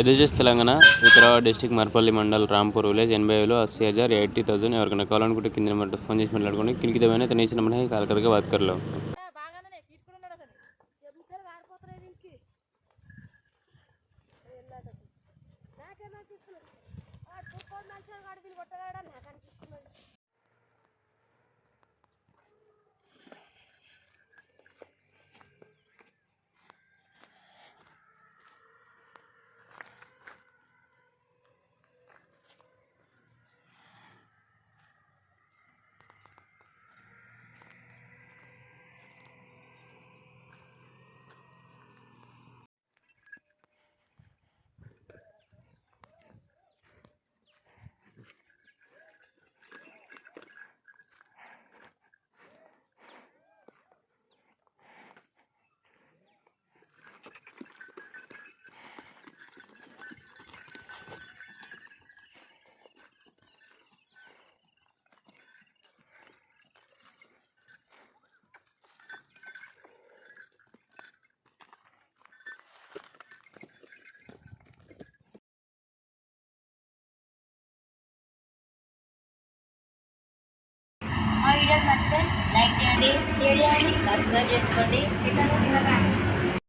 ఎదుజెస్ Telangana Vikarabad district Marpalli mandal Rampur village ఎనభై వేలు అస్సీ హజార్ eighty thousand. ఎవరికైనా కావాలనుకుంటే కింద నెంబర్ ఫోన్ చేసి మాట్లాడుకోండి. కిందికి దేవైనా తన ఇచ్చిన మనకి కాల్ బాత్ కర్లో బాగానే నాకేమనిపిస్తుంది వీడియోస్ నచ్చితే లైక్ చేయండి షేర్ చేయండి సబ్స్క్రైబ్ చేసుకోండి. ఇతను తినకండి